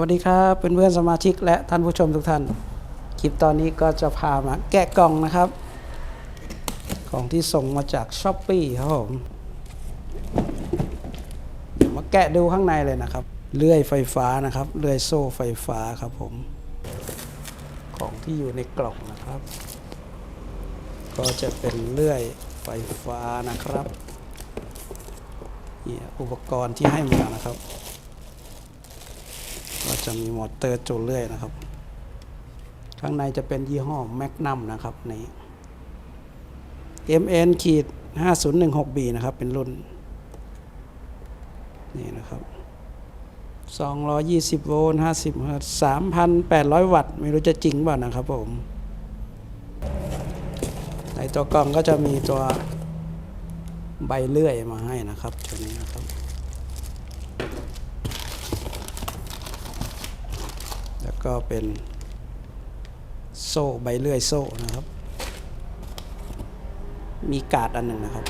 วัสดีครับเพื่อนเพื่อนๆสมาชิกและท่านผู้ชมทุกท่าน คลิปตอนนี้ก็จะพามาแกะกล่องนะครับ ของที่ส่งมาจากช้อปปี้ครับผมมาแกะดูข้างในเลยนะครับ เลื่อยไฟฟ้านะครับ เลื่อยโซ่ไฟฟ้าครับผม ของที่อยู่ในกล่องนะครับ ก็จะเป็นเลื่อยไฟฟ้านะครับนี่อุปกรณ์ที่ให้มานะครับ จะมีมอเตอร์จูเลื่อยนะครับ ข้างในจะเป็นยี่ห้อแมกนัมนะครับนี่ MN ขีด 5016B นะครับ เป็นรุ่น นี่นะครับ 220 โวลต์ 50เฮิรตซ์3,800 วัตต์ ไม่รู้จะจริงเปล่านะครับผม ในตัวกล่องก็จะมีตัวใบเลื่อยมาให้นะครับตัวนี้นะครับ แล้วก็เป็นโซ่ใบเลื่อยโซ่นะครับ มีกาดอันหนึ่งนะครับ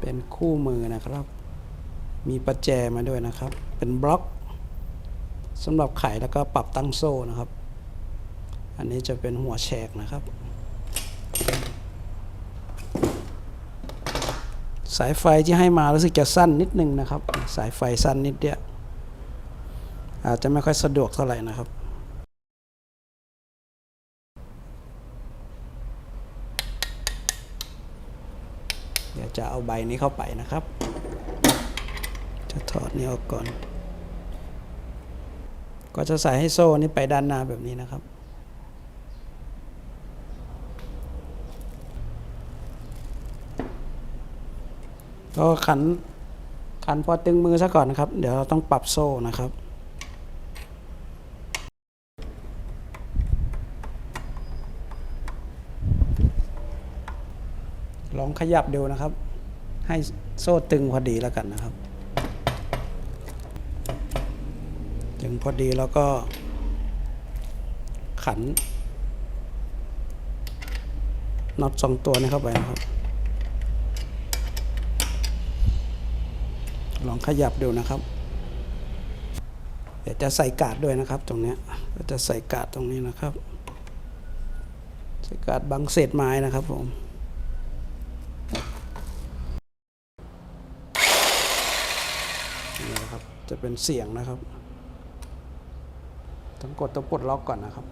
เป็นคู่มือนะครับ มีประแจมาด้วยนะครับ เป็นบล็อกสำหรับไขแล้วก็ปรับตั้งโซ่นะครับ อันนี้จะเป็นหัวแฉกนะครับ สายไฟที่ให้มารู้สึกจะสั้นนิดนึงนะครับ สายไฟสั้นนิดเดียวอาจจะไม่ค่อยสะดวกเท่าไหร่นะครับ เดี๋ยวจะเอาใบนี้เข้าไปนะครับ จะถอดนี้ออกก่อน ก็จะใส่ให้โซ่นี้ไปด้านหน้าแบบนี้นะครับ ก็ขันขันพอตึงมือซะก่อนนะครับ เดี๋ยวเราต้องปรับโซ่นะครับ ลองขยับดูนะครับ ให้โซ่ตึงพอดีแล้วกันนะครับ ตึงพอดีแล้วก็ขันน็อตสองตัวนี้เข้าไปนะครับ ลองขยับดูนะครับ เดี๋ยวจะใส่กาดด้วยนะครับ ตรงนี้ก็จะใส่กาดตรงนี้นะครับ ใส่กาดบังเศษไม้นะครับผมนี่นะครับจะเป็นเสียงนะครับ ต้องกดตัวปลดล็อกก่อนนะครับ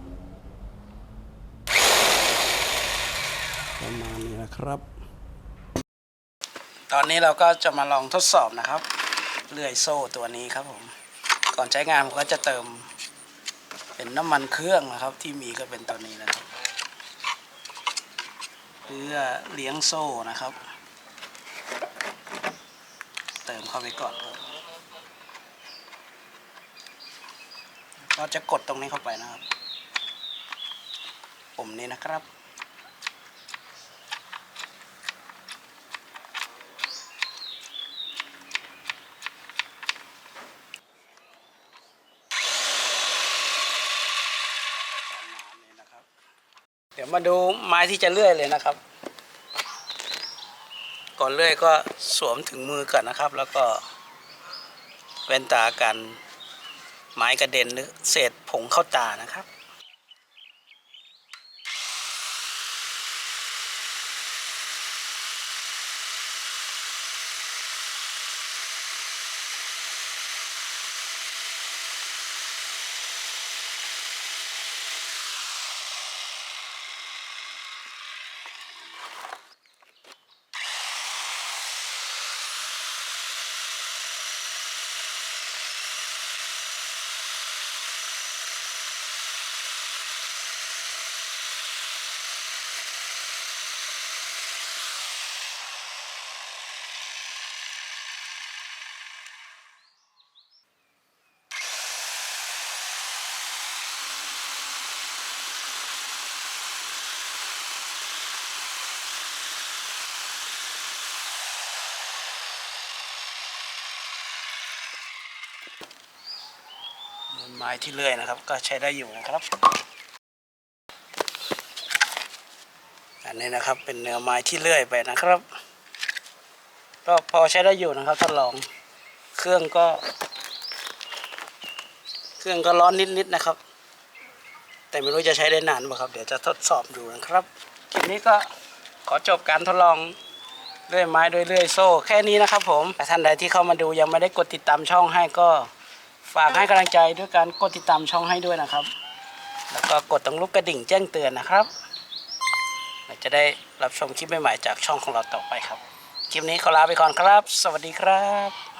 ประมาณนี้นะครับ ตอนนี้เราก็จะมาลองทดสอบนะครับเลื่อยโซ่ตัวนี้ครับผม ก่อนใช้งานผมก็จะเติม เป็นน้ำมันเครื่องนะครับ ที่มีก็เป็นตัวนี้นะครับ เพื่อเลี้ยงโซ่นะครับ เติมเข้าไปก่อนครับก็จะกดตรงนี้เข้าไปนะครับ ปุ่มนี้นะครับ ประมาณนี้นะครับ เดี๋ยว มาดูไม้ที่จะเลื่อยเลยนะครับ ก่อนเลื่อยก็สวมถึงมือก่อนนะครับ แล้วก็แว่นตากันไม้กระเด็นหรือเศษผงเข้าตานะครับ ไม้ที่เลื่อยนะครับ ก็ใช้ได้อยู่นะครับ อันนี้นะครับเป็นเนื้อไม้ที่เลื่อยไปนะครับ ก็พอใช้ได้อยู่นะครับทดลอง เครื่องก็ เครื่องก็ร้อนนิดๆนะครับ แต่ไม่รู้จะใช้ได้นานไหมครับ เดี๋ยวจะทดสอบดูนะครับคลิปนี้ก็ขอจบการทดลองเลื่อยไม้ด้วยเลื่อยโซ่ แค่นี้นะครับผมแต่ท่านใดที่เข้ามาดูยังไม่ได้กดติดตามช่องให้ก็ ฝากให้กำลังใจด้วยการกดติดตามช่องให้ด้วยนะครับ แล้วก็กดตรงรูปกระดิ่งแจ้งเตือนนะครับเราจะได้รับชมคลิปใหม่ๆจากช่องของเราต่อไปครับ คลิปนี้ขอลาไปก่อนครับ สวัสดีครับ